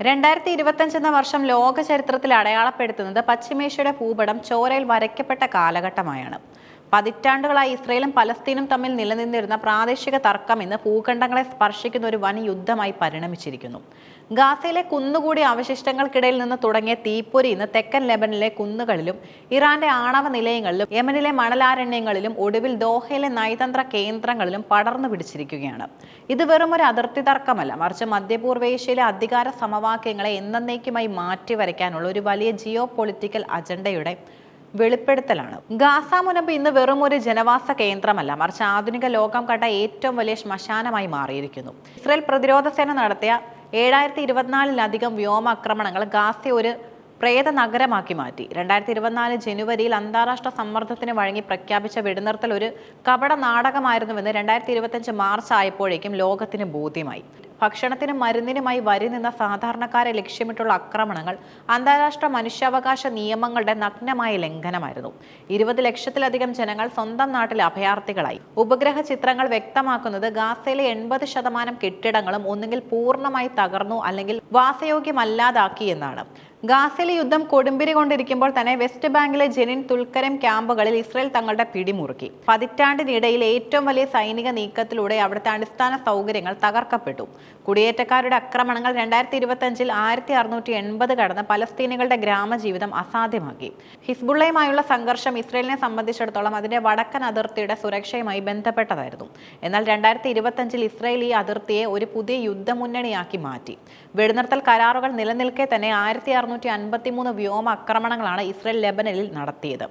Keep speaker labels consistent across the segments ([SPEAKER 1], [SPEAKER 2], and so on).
[SPEAKER 1] രണ്ടായിരത്തി എന്ന വർഷം ലോക ചരിത്രത്തിൽ അടയാളപ്പെടുത്തുന്നത് പശ്ചിമേഷ്യയുടെ ഭൂപടം ചോരയിൽ വരയ്ക്കപ്പെട്ട കാലഘട്ടമായാണ്. പതിറ്റാണ്ടുകളായി ഇസ്രയേലും പലസ്തീനും തമ്മിൽ നിലനിന്നിരുന്ന പ്രാദേശിക തർക്കം ഇന്ന് ഭൂഖണ്ഡങ്ങളെ സ്പർശിക്കുന്ന ഒരു വൻ യുദ്ധമായി പരിണമിച്ചിരിക്കുന്നു. ഗാസയിലെ കുന്നുകൂടിയ അവശിഷ്ടങ്ങൾക്കിടയിൽ നിന്ന് തുടങ്ങിയ തീപ്പൊരി ഇന്ന് തെക്കൻ ലെബനിലെ കുന്നുകളിലും ഇറാന്റെ ആണവ നിലയങ്ങളിലും യമനിലെ മണലാരണ്യങ്ങളിലും ഒടുവിൽ ദോഹയിലെ നയതന്ത്ര കേന്ദ്രങ്ങളിലും പടർന്നു പിടിച്ചിരിക്കുകയാണ്. ഇത് വെറും ഒരു അതിർത്തി തർക്കമല്ല മറിച്ച് മധ്യപൂർവേഷ്യയിലെ അധികാര സമവാക്യങ്ങളെ എന്നേക്കുമായി മാറ്റിവരയ്ക്കാനുള്ള ഒരു വലിയ ജിയോ പൊളിറ്റിക്കൽ അജണ്ടയുടെ വെളിപ്പെടുത്തലാണ്. ഗാസ മുനമ്പ് ഇന്ന് വെറും ഒരു ജനവാസ കേന്ദ്രമല്ല മറിച്ച് ആധുനിക ലോകം കണ്ട ഏറ്റവും വലിയ ശ്മശാനമായി മാറിയിരിക്കുന്നു. ഇസ്രയേൽ പ്രതിരോധ സേന നടത്തിയ ഏഴായിരത്തി ഇരുപത്തിനാലിലധികം വ്യോമാക്രമണങ്ങൾ ഗാസയെ ഒരു പ്രേത നഗരമാക്കി മാറ്റി. രണ്ടായിരത്തി ഇരുപത്തിനാല് ജനുവരിയിൽ അന്താരാഷ്ട്ര സമ്മർദ്ദത്തിന് വഴങ്ങി പ്രഖ്യാപിച്ച വെടിനിർത്തൽ ഒരു കപട നാടകമായിരുന്നുവെന്ന് രണ്ടായിരത്തി ഇരുപത്തഞ്ച് മാർച്ച് ആയപ്പോഴേക്കും ലോകത്തിന് ബോധ്യമായി. ഭക്ഷണത്തിനും മരുന്നിനുമായി വരി നിന്ന സാധാരണക്കാരെ ലക്ഷ്യമിട്ടുള്ള ആക്രമണങ്ങൾ അന്താരാഷ്ട്ര മനുഷ്യാവകാശ നിയമങ്ങളുടെ നഗ്നമായ ലംഘനമായിരുന്നു. ഇരുപത് ലക്ഷത്തിലധികം ജനങ്ങൾ സ്വന്തം നാട്ടിൽ അഭയാർത്ഥികളായി. ഉപഗ്രഹ ചിത്രങ്ങൾ വ്യക്തമാക്കുന്നത് ഗാസയിലെ എൺപത് ശതമാനം കെട്ടിടങ്ങളും ഒന്നുകിൽ പൂർണമായി തകർന്നു അല്ലെങ്കിൽ വാസയോഗ്യമല്ലാതാക്കി എന്നാണ്. ഗാസയിലെ യുദ്ധം കൊടുമ്പിരി കൊണ്ടിരിക്കുമ്പോൾ തന്നെ വെസ്റ്റ് ബാങ്കിലെ ജെനിൻ തുൽക്കരം ക്യാമ്പുകളിൽ ഇസ്രയേൽ തങ്ങളുടെ പിടിമുറുക്കി. പതിറ്റാണ്ടിനിടയിൽ ഏറ്റവും വലിയ സൈനിക നീക്കത്തിലൂടെ അവിടുത്തെ അടിസ്ഥാന സൗകര്യങ്ങൾ തകർക്കപ്പെട്ടു. കുടിയേറ്റക്കാരുടെ ആക്രമണങ്ങൾ രണ്ടായിരത്തി ഇരുപത്തഞ്ചിൽ ആയിരത്തി അറുന്നൂറ്റി എൺപത് കടന്ന് പലസ്തീനികളുടെ ഗ്രാമജീവിതം അസാധ്യമാക്കി. ഹിസ്ബുള്ളയുമായുള്ള സംഘർഷം ഇസ്രയേലിനെ സംബന്ധിച്ചിടത്തോളം അതിന്റെ വടക്കൻ അതിർത്തിയുടെ സുരക്ഷയുമായി ബന്ധപ്പെട്ടതായിരുന്നു. എന്നാൽ രണ്ടായിരത്തി ഇരുപത്തഞ്ചിൽ ഇസ്രയേൽ ഈ അതിർത്തിയെ ഒരു പുതിയ യുദ്ധമുന്നണിയാക്കി മാറ്റി. വെടിനിർത്തൽ കരാറുകൾ നിലനിൽക്കെ തന്നെ ആയിരത്തി അറുന്നൂറ്റി അൻപത്തിമൂന്ന് വ്യോമ ആക്രമണങ്ങളാണ് ഇസ്രയേൽ ലെബനനിൽ നടത്തിയത്.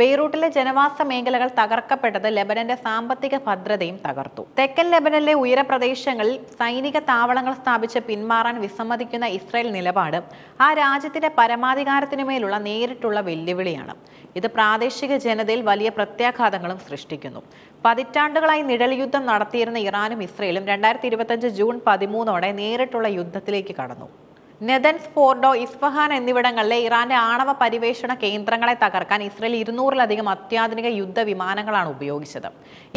[SPEAKER 1] ബെയ്റൂട്ടിലെ ജനവാസ മേഖലകൾ തകർക്കപ്പെട്ടത് ലെബനന്റെ സാമ്പത്തിക ഭദ്രതയും തകർത്തു. തെക്കൻ ലെബനനിലെ ഉയരപ്രദേശങ്ങളിൽ സൈനിക താവളങ്ങൾ സ്ഥാപിച്ച് പിന്മാറാൻ വിസമ്മതിക്കുന്ന ഇസ്രായേൽ നിലപാട് ആ രാജ്യത്തിന്റെ പരമാധികാരത്തിനുമേലുള്ള നേരിട്ടുള്ള വെല്ലുവിളിയാണ്. ഇത് പ്രാദേശിക ജനതയിൽ വലിയ പ്രത്യാഘാതങ്ങളും സൃഷ്ടിക്കുന്നു. പതിറ്റാണ്ടുകളായി നിഴൽ യുദ്ധം നടത്തിയിരുന്ന ഇറാനും ഇസ്രയേലും രണ്ടായിരത്തി ഇരുപത്തഞ്ച് ജൂൺ പതിമൂന്നോടെ നേരിട്ടുള്ള യുദ്ധത്തിലേക്ക് കടന്നു. നെതൻസ് ഫോർഡോ ഇസ്ഫഹാൻ എന്നിവിടങ്ങളിലെ ഇറാന്റെ ആണവ പരിവേഷണ കേന്ദ്രങ്ങളെ തകർക്കാൻ ഇസ്രയേൽ ഇരുന്നൂറിലധികം അത്യാധുനിക യുദ്ധ വിമാനങ്ങളാണ് ഉപയോഗിച്ചത്.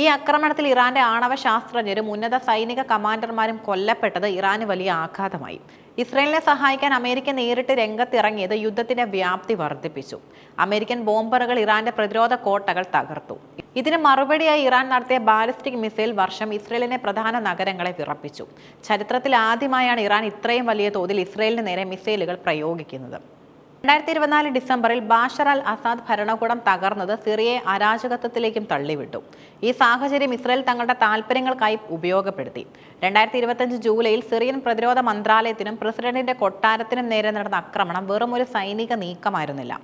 [SPEAKER 1] ഈ ആക്രമണത്തിൽ ഇറാന്റെ ആണവ ശാസ്ത്രജ്ഞരും ഉന്നത സൈനിക കമാൻഡർമാരും കൊല്ലപ്പെട്ടത് ഇറാന് വലിയ ആഘാതമായി. ഇസ്രയേലിനെ സഹായിക്കാൻ അമേരിക്ക നേരിട്ട് രംഗത്തിറങ്ങിയത് യുദ്ധത്തിന്റെ വ്യാപ്തി വർദ്ധിപ്പിച്ചു. അമേരിക്കൻ ബോംബറുകൾ ഇറാന്റെ പ്രതിരോധ കോട്ടകൾ തകർത്തു. ഇതിന് മറുപടിയായി ഇറാൻ നടത്തിയ ബാലിസ്റ്റിക് മിസൈൽ വർഷം ഇസ്രയേലിനെ പ്രധാന നഗരങ്ങളെ വിറപ്പിച്ചു. ചരിത്രത്തിൽ ആദ്യമായാണ് ഇറാൻ ഇത്രയും വലിയ തോതിൽ ഇസ്രയേലിന് നേരെ മിസൈലുകൾ പ്രയോഗിക്കുന്നത്. രണ്ടായിരത്തി ഇരുപത്തിനാല് ഡിസംബറിൽ ബാഷർ അൽ അസാദ് ഭരണകൂടം തകർന്നത് സിറിയയെ അരാജകത്വത്തിലേക്കും തള്ളിവിട്ടു. ഈ സാഹചര്യം ഇസ്രയേൽ തങ്ങളുടെ താൽപ്പര്യങ്ങൾക്കായി ഉപയോഗപ്പെടുത്തി. രണ്ടായിരത്തി ഇരുപത്തഞ്ച് ജൂലൈയിൽ സിറിയൻ പ്രതിരോധ മന്ത്രാലയത്തിനും പ്രസിഡന്റിന്റെ കൊട്ടാരത്തിനും നേരെ നടന്ന ആക്രമണം വെറും ഒരു സൈനിക നീക്കമായിരുന്നില്ല.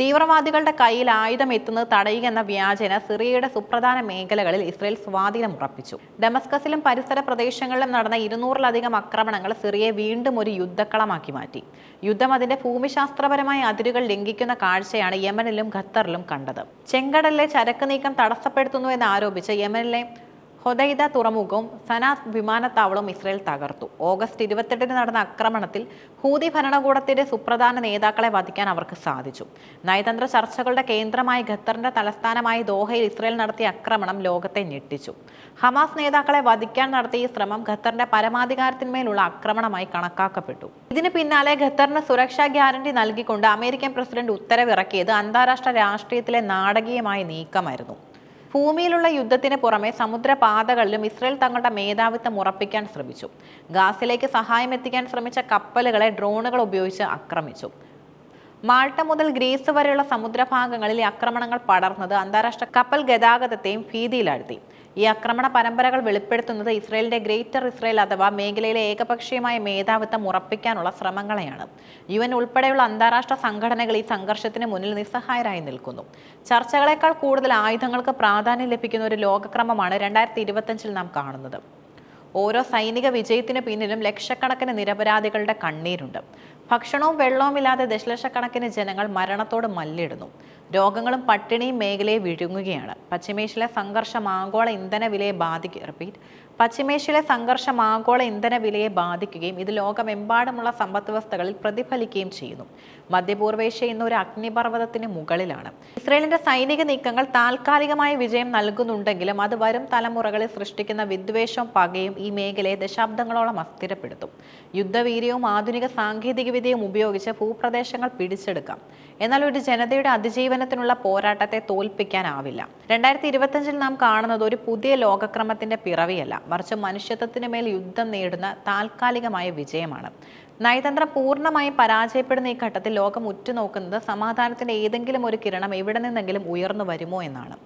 [SPEAKER 1] തീവ്രവാദികളുടെ കയ്യിൽ ആയുധം എത്തുന്നത് തടയുക എന്ന വ്യാജന സിറിയയുടെ സുപ്രധാന മേഖലകളിൽ ഇസ്രയേൽ സ്വാധീനം ഉറപ്പിച്ചു. ഡെമസ്കസിലും പരിസര പ്രദേശങ്ങളിലും നടന്ന ഇരുന്നൂറിലധികം ആക്രമണങ്ങൾ സിറിയയെ വീണ്ടും ഒരു യുദ്ധക്കളമാക്കി മാറ്റി. യുദ്ധം അതിന്റെ ഭൂമിശാസ്ത്രപരമായ അതിരുകൾ ലംഘിക്കുന്ന കാഴ്ചയാണ് യമനിലും ഖത്തറിലും കണ്ടത്. ചെങ്കടലിലെ ചരക്ക് നീക്കം തടസ്സപ്പെടുത്തുന്നു എന്ന് ആരോപിച്ച് യമനിലെ ഹൊദൈദ തുറമുഖവും സനാത്ത് വിമാനത്താവളവും ഇസ്രയേൽ തകർത്തു. ഓഗസ്റ്റ് ഇരുപത്തെട്ടിന് നടന്ന ആക്രമണത്തിൽ ഹൂതി ഭരണകൂടത്തിന്റെ സുപ്രധാന നേതാക്കളെ വധിക്കാൻ അവർക്ക് സാധിച്ചു. നയതന്ത്ര ചർച്ചകളുടെ കേന്ദ്രമായ ഖത്തറിന്റെ തലസ്ഥാനമായ ദോഹയിൽ ഇസ്രയേൽ നടത്തിയ ആക്രമണം ലോകത്തെ ഞെട്ടിച്ചു. ഹമാസ് നേതാക്കളെ വധിക്കാൻ നടത്തിയ ഈ ശ്രമം ഖത്തറിന്റെ പരമാധികാരത്തിന്മേലുള്ള ആക്രമണമായി കണക്കാക്കപ്പെട്ടു. ഇതിന് പിന്നാലെ ഖത്തറിന് സുരക്ഷാ ഗ്യാരണ്ടി നൽകിക്കൊണ്ട് അമേരിക്കൻ പ്രസിഡന്റ് ഉത്തരവിറക്കിയത് അന്താരാഷ്ട്ര രാഷ്ട്രീയത്തിലെ നാടകീയമായ നീക്കമായിരുന്നു. ഭൂമിയിലുള്ള യുദ്ധത്തിന് പുറമെ സമുദ്രപാതകളിലും ഇസ്രയേൽ തങ്ങളുടെ മേധാവിത്വം ഉറപ്പിക്കാൻ ശ്രമിച്ചു. ഗാസിലേക്ക് സഹായം എത്തിക്കാൻ ശ്രമിച്ച കപ്പലുകളെ ഡ്രോണുകൾ ഉപയോഗിച്ച് ആക്രമിച്ചു. മാൾട്ട മുതൽ ഗ്രീസ് വരെയുള്ള സമുദ്രഭാഗങ്ങളിൽ ആക്രമണങ്ങൾ പടർന്നത് അന്താരാഷ്ട്ര കപ്പൽ ഗതാഗതത്തെയും ഭീതിയിലാഴ്ത്തി. ഈ ആക്രമണ പരമ്പരകൾ വെളിപ്പെടുത്തുന്നത് ഇസ്രയേലിന്റെ ഗ്രേറ്റർ ഇസ്രയേൽ അഥവാ മേഖലയിലെ ഏകപക്ഷീയമായ മേധാവിത്വം ഉറപ്പിക്കാനുള്ള ശ്രമങ്ങളെയാണ്. യു എൻ ഉൾപ്പെടെയുള്ള അന്താരാഷ്ട്ര സംഘടനകൾ ഈ സംഘർഷത്തിന് മുന്നിൽ നിസ്സഹായരായി നിൽക്കുന്നു. ചർച്ചകളെക്കാൾ കൂടുതൽ ആയുധങ്ങൾക്ക് പ്രാധാന്യം ലഭിക്കുന്ന ഒരു ലോകക്രമമാണ് രണ്ടായിരത്തി ഇരുപത്തഞ്ചിൽ നാം കാണുന്നത്. ഓരോ സൈനിക വിജയത്തിന് പിന്നിലും ലക്ഷക്കണക്കിന് നിരപരാധികളുടെ കണ്ണീരുണ്ട്. ഭക്ഷണവും വെള്ളവും ഇല്ലാതെ ദശലക്ഷക്കണക്കിന് ജനങ്ങൾ മരണത്തോട് മല്ലിടുന്നു. രോഗങ്ങളും പട്ടിണിയും മേഖലയെ വിഴുങ്ങുകയാണ്. പശ്ചിമേഷ്യയിലെ സംഘർഷം ആഗോള ഇന്ധന വിലയെ ബാധിക്കുക റിപ്പീറ്റ് പശ്ചിമേഷ്യയിലെ സംഘർഷം ആഗോള ഇന്ധന വിലയെ ബാധിക്കുകയും ഇത് ലോകമെമ്പാടുമുള്ള സമ്പദ് വ്യവസ്ഥകളിൽ പ്രതിഫലിക്കുകയും ചെയ്യുന്നു. മധ്യപൂർവേഷ്യ ഇന്ന് ഒരു അഗ്നിപർവതത്തിന് മുകളിലാണ്. ഇസ്രയേലിന്റെ സൈനിക നീക്കങ്ങൾ താൽക്കാലികമായ വിജയം നൽകുന്നുണ്ടെങ്കിലും അത് വരും തലമുറകളിൽ സൃഷ്ടിക്കുന്ന വിദ്വേഷവും പകയും ഈ മേഖലയെ ദശാബ്ദങ്ങളോളം അസ്ഥിരപ്പെടുത്തും. യുദ്ധവീര്യവും ആധുനിക സാങ്കേതികവിദ്യയും ഉപയോഗിച്ച് ഭൂപ്രദേശങ്ങൾ പിടിച്ചെടുക്കാം. എന്നാൽ ഒരു ജനതയുടെ അതിജീവനത്തിനുള്ള പോരാട്ടത്തെ തോൽപ്പിക്കാനാവില്ല. രണ്ടായിരത്തി ഇരുപത്തഞ്ചിൽ നാം കാണുന്നത് ഒരു പുതിയ ലോകക്രമത്തിന്റെ പിറവിയല്ല. മറിച്ച് മനുഷ്യത്വത്തിന് മേൽ യുദ്ധം നേടുന്ന താൽക്കാലികമായ വിജയമാണ്. നയതന്ത്രം പൂർണമായും പരാജയപ്പെടുന്ന ഈ ഘട്ടത്തിൽ ലോകം ഉറ്റുനോക്കുന്നത് സമാധാനത്തിന്റെ ഏതെങ്കിലും ഒരു കിരണം എവിടെ നിന്നെങ്കിലും ഉയർന്നു വരുമോ എന്നാണ്.